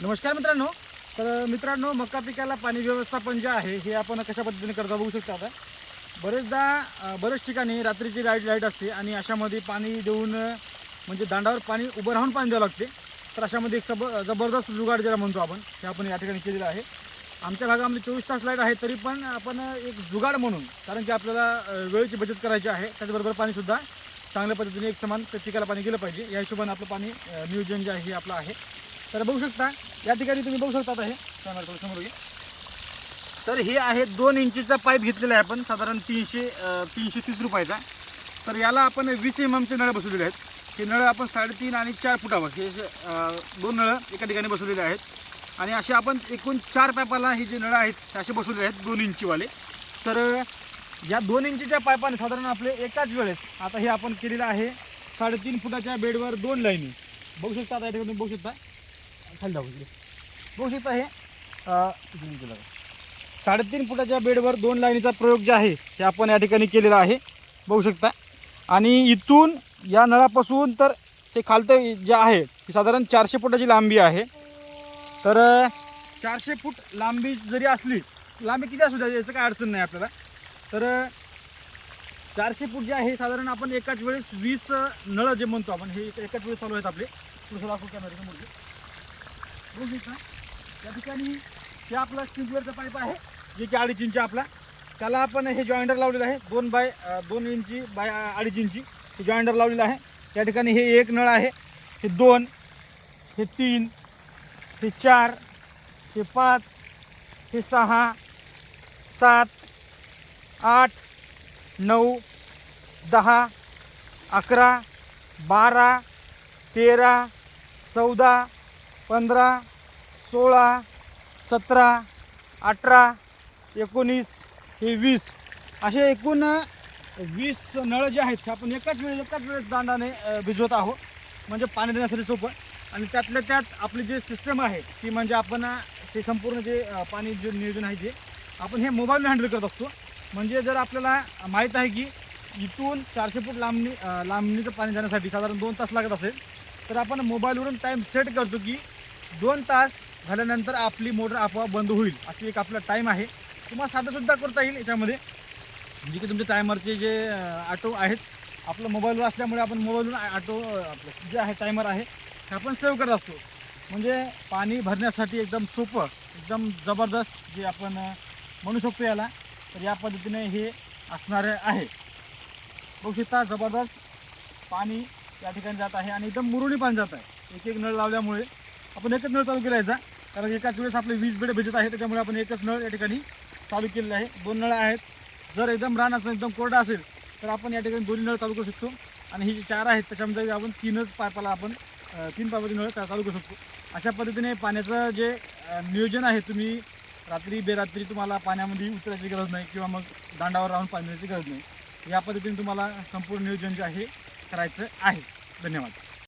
नमस्कार मित्रांनो. तर मित्रांनो मका पिकाला पाणी व्यवस्थापन जे आहे हे आपण कशा पद्धतीने करता बघू शकता आता. बरेचदा बरेच ठिकाणी रात्रीची लाइट लाइट असते आणि अशामध्ये पाणी देऊन म्हणजे दांडावर पाणी उभं राहून पाणी द्यावं लागते. तर अशामध्ये एक सब जबरदस्त जुगाड ज्याला म्हणतो आपण हे आपण या ठिकाणी केलेलं आहे. आमच्या भागामध्ये चोवीस तास लाइट आहे तरी पण आपण एक जुगाड म्हणून कारण की आपल्याला वेळेची बचत करायची आहे त्याचबरोबर पाणीसुद्धा चांगल्या पद्धतीने एक समान त्या पिकाला पाणी गेलं पाहिजे. या हिशोबाने आपलं पाणी नियोजन जे आहे हे आपलं आहे. तर बघू शकता या ठिकाणी तुम्ही बघू शकता आता हे. कॅमेरा थोडं समोर घे. तर हे आहे दोन इंचीचा पाईप घेतलेला आहे आपण साधारण तीनशे तीनशे तीस रुपयाचा. तर याला आपण वीस एम एमचे नळ बसवलेले आहेत. हे नळ आपण साडेतीन आणि चार फुटावर हे दोन नळं एका ठिकाणी बसवलेले आहेत. आणि असे आपण एकूण चार पाईपाला हे जे नळं आहेत ते असे बसवलेले आहेत दोन इंचीवाले. तर या दोन इंचीच्या पाईपाने साधारण आपले एकाच वेळेस आता हे आपण केलेलं आहे साडेतीन फुटाच्या बेडवर दोन लाईनी. बघू शकता आता या ठिकाणी बघू शकता. खाली जाऊ इकडे बघू शकता हे. अं? साडेतीन फुटाच्या बेडवर दोन लाईनीचा प्रयोग जे आहे ते आपण या ठिकाणी केलेला आहे. बघू शकता. आणि इथून या नळापासून तर ते खालतं जे आहे ती साधारण चारशे फुटाची लांबी आहे. तर अं, चारशे फूट लांबी जरी असली लांबी किती असू द्या याचं काय अडचण नाही आपल्याला. तर अं, चारशे फूट जे आहे साधारण आपण एकाच वेळेस वीस नळं जे म्हणतो आपण हे एकाच वेळेस चालू आहेत आपले. थोडंसं दाखवू कॅमेरा समोर ठिकाणी हे आपला स्प्रिंकलरचा पाईप आहे. जे की अडीच इंची आपला. त्याला आपण हे जॉईंडर लावलेलं आहे. दोन बाय दोन इंची बाय अडीच इंची हे जॉईंडर लावलेलं आहे. त्या ठिकाणी हे एक नळ आहे. हे दोन हे तीन हे चार हे पाच हे सहा सात आठ नऊ दहा अकरा बारा तेरा चौदा पंधरा सोळा सतरा अठरा एकोणीस हे वीस. असे एकूण वीस नळ जे आहेत ते आपण एकाच वेळेस एकाच वेळेस दांडाने भिजवत आहोत. म्हणजे पाणी देण्यासाठी सोपं. आणि त्यातल्या त्यात आपली जे सिस्टम आहे ती म्हणजे आपण हे संपूर्ण जे पाणी जे नियोजन आहे जे आपण हे मोबाईलने हँडल करत असतो. म्हणजे जर आपल्याला माहीत आहे की इथून चारशे फूट लांबणी लांबणीचं पाणी जाण्यासाठी साधारण दोन तास लागत असेल तर आपण मोबाईलवरून टाईम सेट करतो की दोन तास झाल्यानंतर आपली मोटर आपोआप बंद होईल. अशी एक आपला टाईम आहे. तुम्हाला साधंसुद्धा करता येईल याच्यामध्ये. जे की तुमचे टायमरचे जे ऑटो आहेत आपलं मोबाईलवर असल्यामुळे आपण मोबाईलवरून ऑटो आपलं जे आहे टायमर आहे ते आपण सेव्ह करत असतो. म्हणजे पाणी भरण्यासाठी एकदम सोपं एकदम जबरदस्त जे आपण म्हणू शकतो याला तर या पद्धतीने हे असणारे आहे. बघू शकता जबरदस्त पाणी या ठिकाणी जात आहे आणि एकदम मुरुणी पाणी जात आहे. एक एक नळ लावल्यामुळे आपण एकच नळ चालू केला याचा कारण एकाच वेळेस आपले वीज बेड भिजत आहे त्याच्यामुळे आपण एकच नळ या ठिकाणी चालू केलेले आहे. दोन नळ आहेत. जर एकदम रान असेल एकदम कोरडा असेल तर आपण या ठिकाणी दोन्ही नळ चालू करू शकतो. आणि ही जी चार आहेत त्याच्यामध्ये आपण तीनच पाईपाला आपण तीन पाईपाचे नळ चालू करू शकतो. अशा पद्धतीने पाण्याचं जे नियोजन आहे तुम्ही रात्री बेरात्री तुम्हाला पाण्यामध्ये उतरायची गरज नाही किंवा मग दांडावर राहून पाणी गरज नाही. या पद्धतीने तुम्हाला संपूर्ण नियोजन जे आहे करायचं आहे. धन्यवाद.